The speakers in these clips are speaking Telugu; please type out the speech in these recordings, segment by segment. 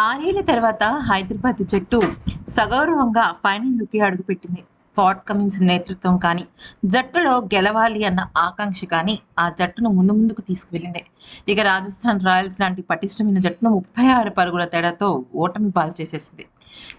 ఆరేళ్ళ తర్వాత హైదరాబాద్ జట్టు సగౌరవంగా ఫైనల్ ఫైనల్లోకి అడుగుపెట్టింది. ఫార్ట్ కమిన్స్ నేతృత్వం కానీ జట్టులో గెలవాలి అన్న ఆకాంక్ష కానీ ఆ జట్టును ముందు ముందుకు తీసుకువెళ్ళింది. ఇక రాజస్థాన్ రాయల్స్ లాంటి పటిష్టమైన జట్టును ముప్పై ఆరు పరుగుల తేడాతో ఓటమి పాలు చేసేసింది.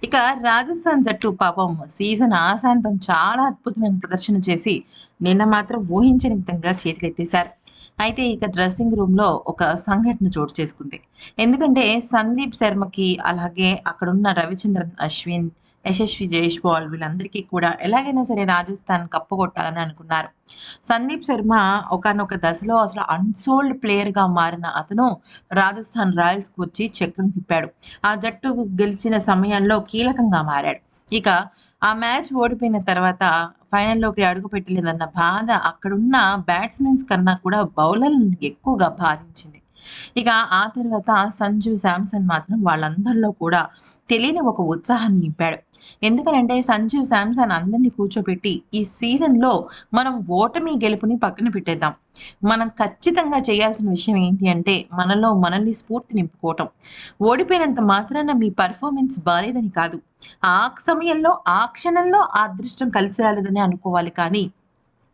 ఇక రాజస్థాన్ జట్టు పాపం సీజన్ ఆశాంతం చాలా అద్భుతమైన ప్రదర్శన చేసి నిన్న మాత్రం ఊహించని విధంగా చేతులెత్తేశారు. అయితే ఇక డ్రెస్సింగ్ రూమ్లో ఒక సంఘటన చోటు చేసుకుంది. ఎందుకంటే సందీప్ శర్మకి అలాగే అక్కడున్న రవిచంద్రన్ అశ్విన్ యశస్వి జైష్వాల్ వీళ్ళందరికీ కూడా ఎలాగైనా సరే రాజస్థాన్ కప్పు కొట్టాలని అనుకున్నారు. సందీప్ శర్మ ఒకనొక దశలో అసలు అన్సోల్డ్ ప్లేయర్గా మారిన అతను రాజస్థాన్ రాయల్స్కు వచ్చి చక్రం తిప్పాడు. ఆ జట్టు గెలిచిన సమయంలో కీలకంగా మారాడు. ఇక ఆ మ్యాచ్ ఓడిపోయిన తర్వాత ఫైనల్లోకి అడుగు పెట్టలేదన్న బాధ అక్కడున్న బ్యాట్స్మెన్స్ కన్నా కూడా బౌలర్లను ఎక్కువగా బాధించింది. ఇక ఆ తర్వాత సంజు శాంసన్ మాత్రం వాళ్ళందరిలో కూడా తెలియని ఒక ఉత్సాహాన్ని నింపాడు. ఎందుకనంటే సంజు శాంసన్ అందరినీ కూర్చోబెట్టి ఈ సీజన్లో మనం ఓటమి గెలుపుని పక్కన పెట్టేద్దాం. మనం ఖచ్చితంగా చేయాల్సిన విషయం ఏంటి అంటే మనలో మనల్ని స్ఫూర్తి నింపుకోవటం. ఓడిపోయినంత మాత్రాన మీ పర్ఫార్మెన్స్ బాలేదని కాదు. ఆ సమయంలో ఆ క్షణంలో ఆ అదృష్టం కలిసి రాలేదని అనుకోవాలి కానీ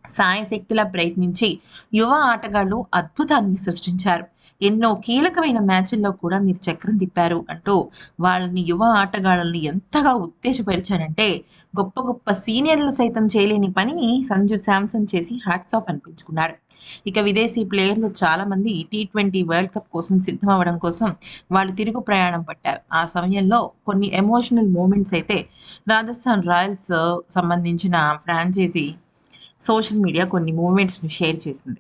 సాయశక్తిలా ప్రయత్నించి యువ ఆటగాళ్ళు అద్భుతాన్ని సృష్టించారు. ఎన్నో కీలకమైన మ్యాచ్ల్లో కూడా మీరు చక్రం తిప్పారు అంటూ వాళ్ళని యువ ఆటగాళ్ళని ఎంతగా ఉత్తేజపరిచాడంటే గొప్ప గొప్ప సీనియర్లు సైతం చేయలేని పని సంజు శాంసన్ చేసి హ్యాట్స్ ఆఫ్ అనిపించుకున్నాడు ఇక విదేశీ ప్లేయర్లు చాలా మంది టీ ట్వంటీ వరల్డ్ కప్ కోసం సిద్ధం అవ్వడం కోసం వాళ్ళు తిరుగు ప్రయాణం పట్టారు. ఆ సమయంలో కొన్ని ఎమోషనల్ మూమెంట్స్ అయితే రాజస్థాన్ రాయల్స్ సంబంధించిన ఫ్రాంచైజీ సోషల్ మీడియా కొన్ని మూమెంట్స్ను షేర్ చేసింది.